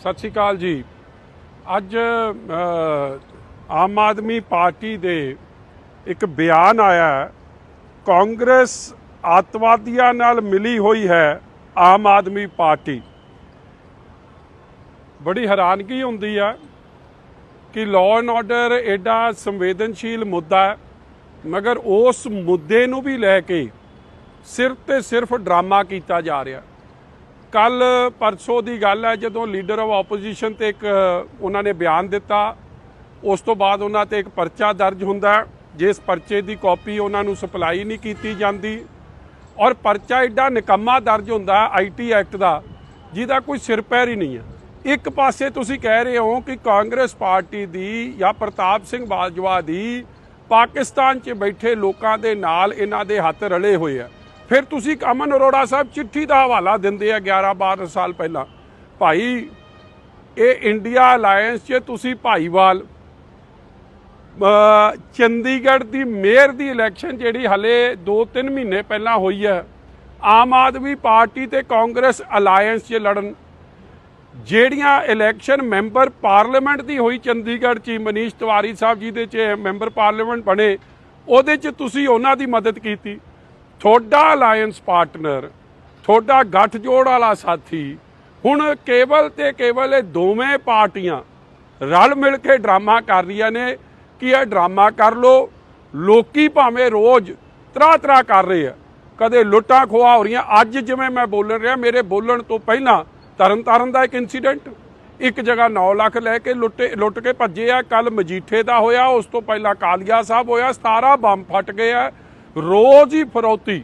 ਸਤਿ ਸ਼੍ਰੀ ਅਕਾਲ ਜੀ। ਅੱਜ ਆਮ ਆਦਮੀ ਪਾਰਟੀ ਦੇ ਇੱਕ ਬਿਆਨ ਆਇਆ ਕਾਂਗਰਸ ਆਤਵਾਦੀਆਂ ਨਾਲ ਮਿਲੀ ਹੋਈ ਹੈ ਆਮ ਆਦਮੀ ਪਾਰਟੀ। ਬੜੀ ਹੈਰਾਨਗੀ ਹੁੰਦੀ ਹੈ ਕਿ ਲਾਅ ਐਂਡ ਆਰਡਰ ਐਡਾ ਸੰਵੇਦਨਸ਼ੀਲ ਮੁੱਦਾ ਹੈ, ਮਗਰ ਉਸ ਮੁੱਦੇ ਨੂੰ ਵੀ ਲੈ ਕੇ ਸਿਰਫ ਤੇ ਸਿਰਫ ਡਰਾਮਾ ਕੀਤਾ ਜਾ ਰਿਹਾ। ਕੱਲ ਪਰਸੋਂ ਦੀ ਗੱਲ ਹੈ, ਜਦੋਂ ਲੀਡਰ ਆਫ ਆਪੋਜੀਸ਼ਨ ਤੇ ਇੱਕ ਉਹਨਾਂ ਨੇ ਬਿਆਨ ਦਿੱਤਾ, ਉਸ ਤੋਂ ਬਾਅਦ ਉਹਨਾਂ ਤੇ ਇੱਕ ਪਰਚਾ ਦਰਜ ਹੁੰਦਾ ਜਿਸ ਪਰਚੇ ਦੀ ਕਾਪੀ ਉਹਨਾਂ ਨੂੰ ਸਪਲਾਈ ਨਹੀਂ ਕੀਤੀ ਜਾਂਦੀ ਔਰ ਪਰਚਾ ਐਡਾ ਨਿਕੰਮਾ ਦਰਜ ਹੁੰਦਾ ਆਈਟੀ ਐਕਟ ਦਾ, ਜਿਹਦਾ ਕੋਈ ਸਿਰ ਪੈਰ ਹੀ ਨਹੀਂ ਹੈ। ਇੱਕ ਪਾਸੇ ਤੁਸੀਂ ਕਹਿ ਰਹੇ ਹੋ ਕਿ ਕਾਂਗਰਸ ਪਾਰਟੀ ਦੀ ਜਾਂ ਪ੍ਰਤਾਪ ਸਿੰਘ ਬਾਜਵਾ ਦੀ ਪਾਕਿਸਤਾਨ 'ਚ ਬੈਠੇ ਲੋਕਾਂ ਦੇ ਨਾਲ ਇਹਨਾਂ ਦੇ ਹੱਥ ਰਲੇ ਹੋਏ ਆ। ਫਿਰ ਤੁਸੀਂ ਅਮਨ ਅਰੋੜਾ ਸਾਹਿਬ ਚਿੱਠੀ ਦਾ ਹਵਾਲਾ ਦਿੰਦੇ ਆ 11 12 ਸਾਲ ਪਹਿਲਾਂ। ਭਾਈ, ਇਹ ਇੰਡੀਆ ਅਲਾਈਅੰਸ 'ਚ ਤੁਸੀਂ ਭਾਈਵਾਲ ਚੰਡੀਗੜ੍ਹ ਦੀ ਮੇਅਰ ਦੀ ਇਲੈਕਸ਼ਨ ਜਿਹੜੀ ਹਲੇ 2-3 ਮਹੀਨੇ ਪਹਿਲਾਂ ਹੋਈ ਹੈ, ਆਮ ਆਦਮੀ ਪਾਰਟੀ ਤੇ ਕਾਂਗਰਸ ਅਲਾਈਅੰਸ 'ਚ ਲੜਨ। ਜਿਹੜੀਆਂ ਇਲੈਕਸ਼ਨ ਮੈਂਬਰ ਪਾਰਲੀਮੈਂਟ ਦੀ ਹੋਈ ਚੰਡੀਗੜ੍ਹ 'ਚ ਹੀ ਮਨੀਸ਼ ਤਿਵਾਰੀ ਸਾਹਿਬ ਜੀ ਦੇ 'ਚ ਮੈਂਬਰ ਪਾਰਲੀਮੈਂਟ ਬਣੇ, ਉਹਦੇ 'ਚ ਤੁਸੀਂ ਉਹਨਾਂ ਦੀ ਮਦਦ ਕੀਤੀ। ਤੁਹਾਡਾ ਅਲਾਈਅੰਸ ਪਾਰਟਨਰ ਤੁਹਾਡਾ ਗੱਠਜੋੜ ਵਾਲਾ ਸਾਥੀ, ਹੁਣ ਕੇਵਲ ਤੇ ਕੇਵਲ ਇਹ ਦੋਵੇਂ ਪਾਰਟੀਆਂ ਰਲ ਮਿਲ ਕੇ ਡਰਾਮਾ ਕਰ ਰਹੀਆਂ ਨੇ, ਕਿ ਇਹ ਡਰਾਮਾ ਕਰ ਲੋ, ਲੋਕੀ ਭਾਵੇਂ ਰੋਜ਼ ਤਰਾ ਤਰਾ ਕਰ ਰਹੇ ਆ, ਕਦੇ ਲੁੱਟਾਂ ਖੋਆ ਹੋ ਰਹੀਆਂ। ਅੱਜ ਜਿਵੇਂ ਮੈਂ ਬੋਲਣ ਰਿਹਾ, ਮੇਰੇ ਬੋਲਣ ਤੋਂ ਪਹਿਲਾਂ ਤਰਨਤਾਰਨ ਦਾ ਇੱਕ ਇਨਸੀਡੈਂਟ ਇੱਕ ਜਗ੍ਹਾ 9 ਲੱਖ ਲੈ ਕੇ ਲੁੱਟੇ, ਲੁੱਟ ਕੇ ਭੱਜੇ ਆ ਕੱਲ ਮਜੀਠੇ ਦਾ ਹੋਇਆ, ਉਸ ਤੋਂ ਪਹਿਲਾਂ ਕਾਲੀਆ ਸਾਹਿਬ ਹੋਇਆ 17 ਬੰਬ ਫਟ ਗਏ ਆ ਰੋਜ਼ ਹੀ ਫਰੌਤੀ,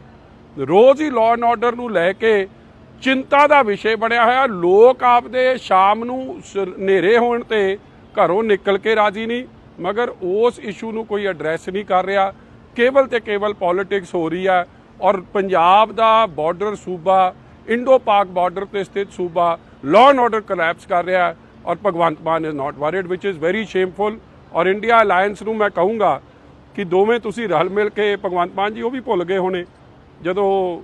ਰੋਜ਼ ਹੀ ਲਾਅ ਐਂਡ ਆਰਡਰ ਨੂੰ ਲੈ ਕੇ ਚਿੰਤਾ ਦਾ ਵਿਸ਼ੇ ਬਣਿਆ ਹੋਇਆ। ਲੋਕ ਆਪਦੇ ਸ਼ਾਮ ਨੂੰ ਸ- ਹਨੇਰੇ ਹੋਣ ਤੇ ਘਰੋਂ ਨਿਕਲ ਕੇ ਰਾਜੀ ਨਹੀਂ, ਮਗਰ ਉਸ ਇਸ਼ੂ ਨੂੰ ਕੋਈ ਐਡਰੈਸ ਨਹੀਂ ਕਰ ਰਿਹਾ। ਕੇਵਲ ਤੇ ਕੇਵਲ ਪੋਲਿਟਿਕਸ ਹੋ ਰਹੀ ਹੈ ਔਰ ਪੰਜਾਬ ਦਾ ਬਾਰਡਰ ਸੂਬਾ, ਇੰਡੋ ਪਾਕ ਬਾਰਡਰ ਤੇ ਸਥਿਤ ਸੂਬਾ ਲਾਅ ਐਂਡ ਆਰਡਰ ਕੋਲੈਪਸ ਕਰ ਰਿਹਾ ਔਰ Bhagwant Mann is not worried which is very shameful ਔਰ ਇੰਡੀਆ ਅਲਾਈਅੰਸ ਨੂੰ ਮੈਂ ਕਹੂੰਗਾ ਕਿ ਦੋਵੇਂ ਤੁਸੀਂ ਰਲ ਮਿਲ ਕੇ ਭਗਵੰਤ ਮਾਨ ਜੀ ਉਹ ਵੀ ਭੁੱਲ ਗਏ ਹੋਣੇ। ਜਦੋਂ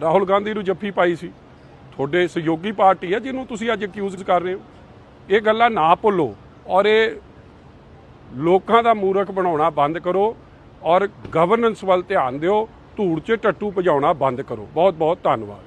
ਰਾਹੁਲ ਗਾਂਧੀ ਨੂੰ ਜੱਫੀ ਪਾਈ ਸੀ। ਤੁਹਾਡੇ ਸਹਿਯੋਗੀ ਪਾਰਟੀ ਹੈ ਜਿਹਨੂੰ ਤੁਸੀਂ ਅੱਜ ਅਕਿਊਜ਼ ਕਰ ਰਹੇ ਹੋ। ਇਹ ਗੱਲਾਂ ਨਾ ਭੁੱਲੋ ਔਰ ਇਹ ਲੋਕਾਂ ਦਾ ਮੂਰਖ ਬਣਾਉਣਾ ਬੰਦ ਕਰੋ ਔਰ ਗਵਰਨੈਂਸ ਵੱਲ ਧਿਆਨ ਦਿਓ। ਧੂੜ 'ਚ ਟੱਟੂ ਭਜਾਉਣਾ ਬੰਦ ਕਰੋ। ਬਹੁਤ ਬਹੁਤ ਧੰਨਵਾਦ।